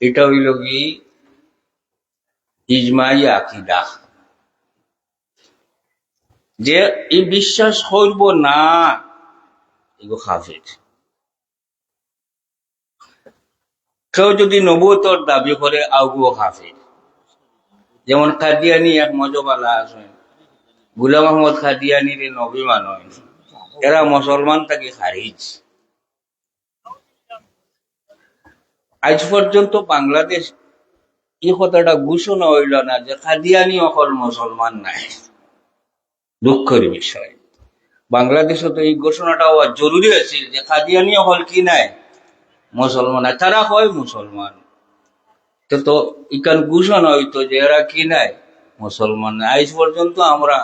এটা হইল কি? ইজমাই আকিদা। যে এই বিশ্বাস করব না, এগো হাফিজ। কেউ যদি নবুয়তর দাবি করে আগুও হাফিজ। যেমন কাদিয়ানি এক মজবালা আছেন গুলাম আহমদ কাদিয়ানির নবী মানয় এরা মুসলমান তাকে খারিজ। আজ পর্যন্ত বাংলাদেশ এই কথাটা ঘোষণা হইল না যে কাদিয়ানি অকল মুসলমান নাই। দুঃখের বিষয়। বাংলাদেশে তো এই ঘোষণাটা হওয়া জরুরি আছিল যে কাদিয়ানি অকল কি নাই? মুসলমান তারা হয় মুসলমান। তো তো ইকান ঘোষণা হইতো যে এরা কি নাই? মুসলমান আজ পর্যন্ত আমরা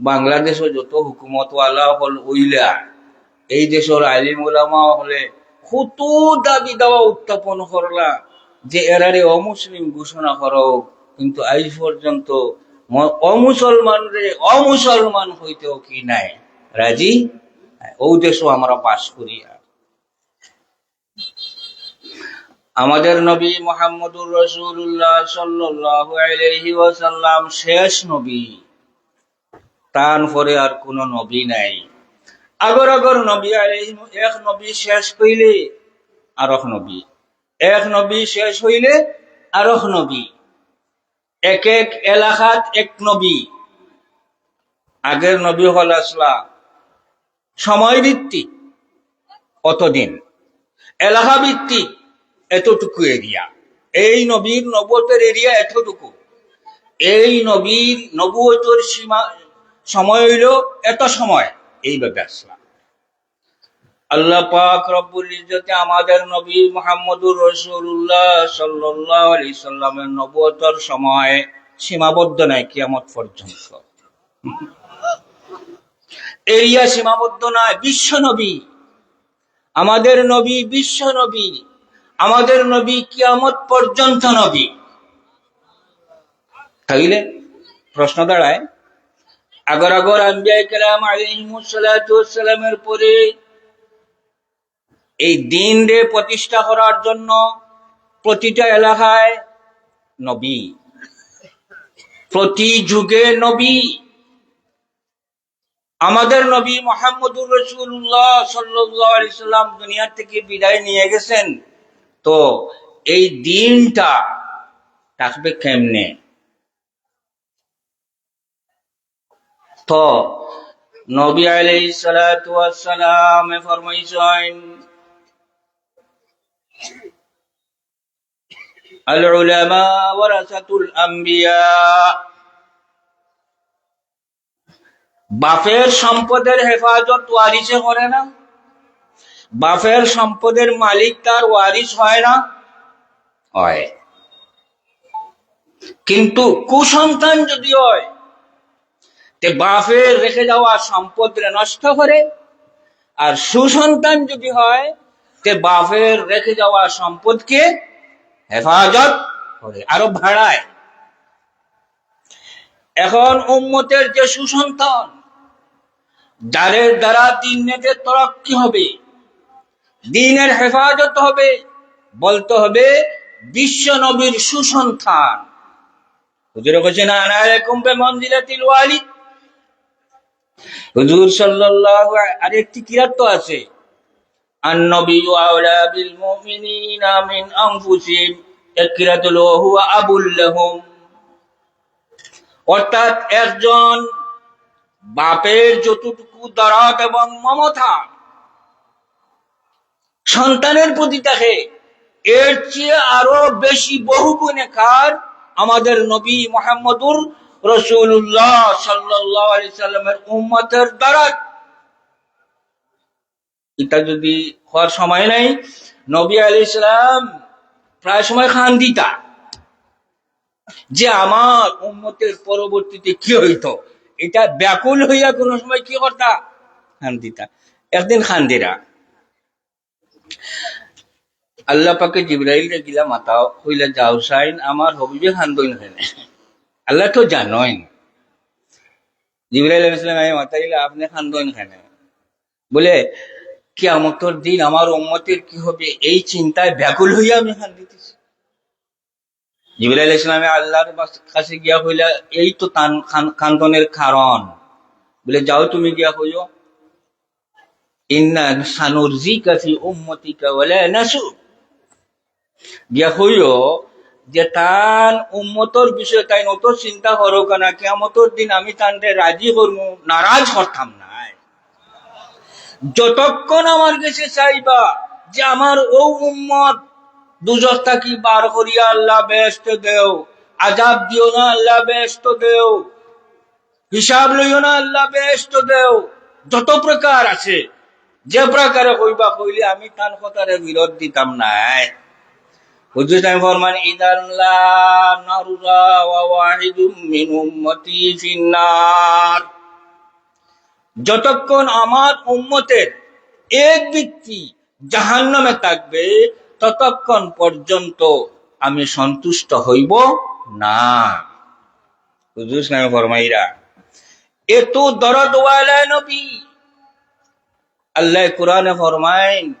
বাংলাদেশে যত হুকুমতওয়ালা হল উইলা, এই দেশের আলিম ওলামা হলে কত দাবি দাওয়া উত্থাপন করলা যে এরারে অমুসলিম ঘোষণা করো, কিন্তু আজ পর্যন্ত অমুসলমান রে অমুসলমান হইতেও কি নাই। রাজি? ও দেশও আমরা বাস করি আমাদের নবী মোহাম্মদুর রসুল্লাহ সাল্লাল্লাহু আলাইহি ওয়াসাল্লাম শেষ নবী। তান পরে আর কোন নবী নাই। আগর আগর নবী আলাইহি এক নবী শেষ হইলে আর নবী। এক নবী শেষ হইলে আর নবী। এক এক এলাকাত এক নবী। আগের নবী হল আসলা। সময় ভিত্তিক অতদিন এলাকা ভিত্তিক, এতটুকু এরিয়া। এই নবীর নবতের এরিয়া এতটুকু। এই নবীর নবুয়তর সীমা, সময় হইল এত সময়। এইভাবে আসলাম। আল্লাহ পাক রব্বুল ইজ্জতে আমাদের নবী মুহাম্মদুর রাসূলুল্লাহ সাল্লাল্লাহু আলাইহি সাল্লামের নবুয়তর সময় সীমাবদ্ধ নাই কিয়ামত পর্যন্ত। এরিয়া সীমাবদ্ধ নয় বিশ্ব নবী। আমাদের নবী বিশ্ব নবী। আমাদের নবী কিয়ামত পর্যন্ত নবী। তাইলে প্রশ্ন দাঁড়ায় আগর আগর আম্বিয়া কেরাম আলিহিমুসালামের পরে এই দিন রে প্রতিষ্ঠা করার জন্য প্রতিটা এলাকায় নবী, প্রতি যুগে নবী, আমাদের নবী মোহাম্মদুর রসুল্লাহ সাল্লাম দুনিয়া থেকে বিদায় নিয়ে গেছেন। তো এই দিনটা থাকবে কেমনে? নবী ফরমাইছেন সম্পদের হেফাজত ওয়ারিসে করে না। বাফের সম্পদের মালিক তার ওয়ারিস হয় না। হয়। কিন্তু কুসন্তান যদি হয় তে বাপের রেখে যাওয়া সম্পদ নষ্ট করে আর সুসন্তান যদি হয় তে বাপের রেখে যাওয়া সম্পদকে হেফাজত করে, আরও ভাড়ায় এখন উম্মতের যে সুসন্তান, যাদের দ্বারা দিনের তরক্কি হবে, দিনের হেফাজত হবে, বলতে হবে বিশ্ব নবীর সুসন্তান। হুজুর বলছেন আনালাইকুম বে মঞ্জিলাতিল হুজুর আর একটি কিরাত তো আছে। আওলা বিল মুমিনিনা মিন আনফুসিহিম হুয়া আবুল লাহুম। অর্থাৎ একজন বাপের যতটুকু দরদ এবং মমতা সন্তানের প্রতি তাকে এর চেয়ে আরও বেশি বহু গুণে কার আমাদের নবী মোহাম্মদুর রসুল্লাহ সাল্লামের উম্মতের দরদ এটা যদি হওয়ার সময় নাই, নবী আলি ইসলাম প্রায় সময় খান দিতা। যে আমার উম্মতের পরবর্তীতে কি হইতো? এটা ব্যাকুল হইয়া কোন সময় কি করতা? খান দিতা। একদিন খান দিরা। আল্লাহ পাকে জিব্রাইল গিলা মাতা হইলা যাও সাইন আমার হবিবে খান দইন হেনে আল্লাহ তো জানোই। জিব্রাইল সালাম আই মাতাইলা আপনি খান দইন খানে বলে, কিয়ামতের দিন আমার উম্মতের কি হবে? এই চিন্তায় ব্যাকুল হইয়া আমি খান দিতেছি। জিবরাইল ইসলামে আল্লাহর কাছে গিয়া হইলা এই তো খান্দনের কারণ। বলে, যাও তুমি গিয়া হইও ইন্না সানুরজিকা ফি উম্মতিকা ওয়ালা নাসু গিয়া হইও যে তান উম্মতর বিষয়ে তাই নত চিন্তা করো কেনা? কেমতর দিন আমি তানতে রাজি করমু, নারাজ করতাম নাই। যতক্ষণ আমার কাছে চাইবা যে আমার ও উম্মত দুজক থাকি বার করিয়া আল্লাহ বেস্ত দেও, আজাব দিও না আল্লাহ বেস্ত দেও, হিসাব লইও না আল্লাহ বেস্ত দেও, যত প্রকার আছে, যে প্রকারে কইবা কইলে আমি তান কথারে বিরোধ দিতাম নাই। ফরমান নারুরা ওয়া ওয়াহিদুম মিন উম্মতি ফিন্নার। যতক্ষণ আমার উম্মতের এক ব্যক্তি জাহান্নামে থাকবে, ততক্ষণ পর্যন্ত আমি সন্তুষ্ট হইব না। হুজুর সাহেব ফরমাইরা? এত দরদ ওয়ালা নবী। আল্লাহ কোরআনে ফরমাইন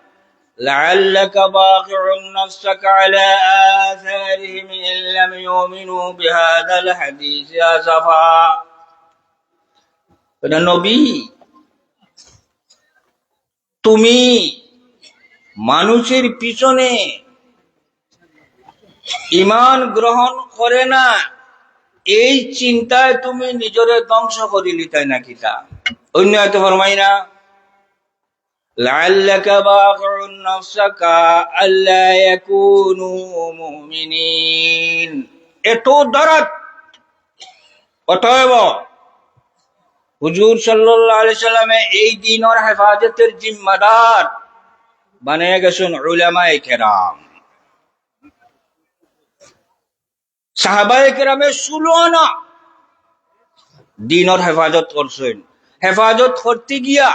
لعلك باخع نفسك على آثارهم إن لم يؤمنوا بهذا الحديث أسفا এটা নবী তুমি মানুষের পিছনে ইমান গ্রহণ করে না এই চিন্তায় তুমি নিজরে ধ্বংস করিলি তাই নাকি তা অন্য এত ফরমাই না لعلك باخع نفسك ألا يكونوا مؤمنين এত দরদ অতএব হুজুর সাল্লাল্লাহু আলাইহি সাল্লামে এই দিনের হেফাজতের জিম্মাদার বানিয়ে গেছেন উলামায়ে কেরাম সাহাবায়ে কেরামের ষোলো আনা দিনের হেফাজত করছেন হেফাজত করতে গিয়া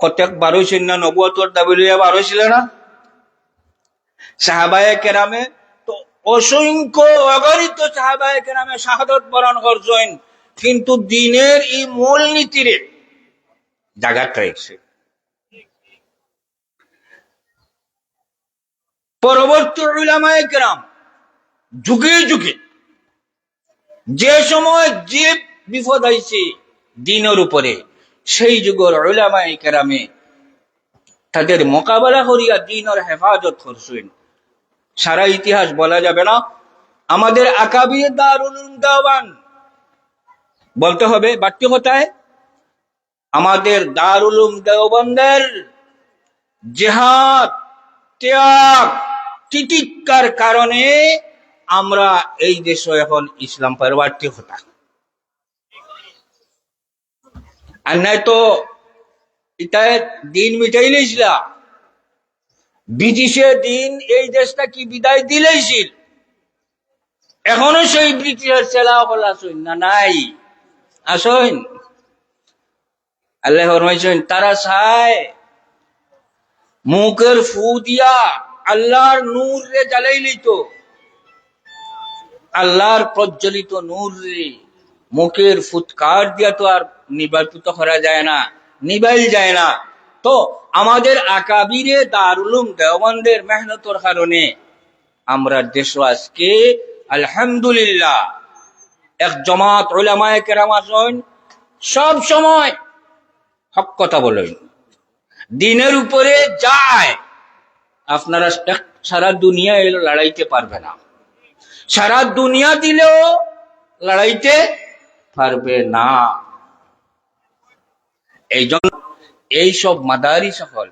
কতক না দাবি লইয়া না? কেরামে তো অসংখ্য কেরামে শাহাদত বরণ করছেন কিন্তু দিনের এই মূল নীতিরে জাগাত রয়েছে পরবর্তী কেরাম যুগে যুগে, যে সময় যে বিপদ আইছে দিনের উপরে। সেই যুগের ওলামায়ে কেরামে তাদের মোকাবেলা করিয়া দিনের হেফাজত করছেন। সারা ইতিহাস বলা যাবে না, আমাদের আকাবির দারুল দাওয়ান। বলতে হবে, বাড়তি কোথায়, আমাদের দারুল দেওবন্দের জেহাদ, ত্যাগ, তিতিক্ষার কারণে আমরা এই দেশে এখন ইসলাম পরিবর্তী হতা আর নাই তো এটা দিন মিটাই লইছিল। ব্রিটিশে দিন এই দেশটা কি বিদায় দিলেইছিল এখনও সেই ব্রিটিশের চেলা হল আসুন না নাই? আসুন আল্লাহ ফরমাইছেন তারা চায় মুখের ফু দিয়া আল্লাহর নূর রে জ্বালাই লইত। আল্লাহর প্রজ্বলিত নূর রে মুখের ফুৎকার দিয়া তো আর নিবাপিত করা যায় না, নিবাইল যায় না। তো আমাদের আকাবিরে দারুলুম দেওবন্দের মেহনতর কারণে আমরা দেশ আজকে আলহামদুলিল্লাহ, এক জমাত সব সময় কথা বলেন। দিনের উপরে যায়, আপনারা সারা দুনিয়া এলো লড়াইতে পারবে না। সারা দুনিয়া দিলেও লড়াইতে পারবে না। এই জন্য এইসব মাদারি সকল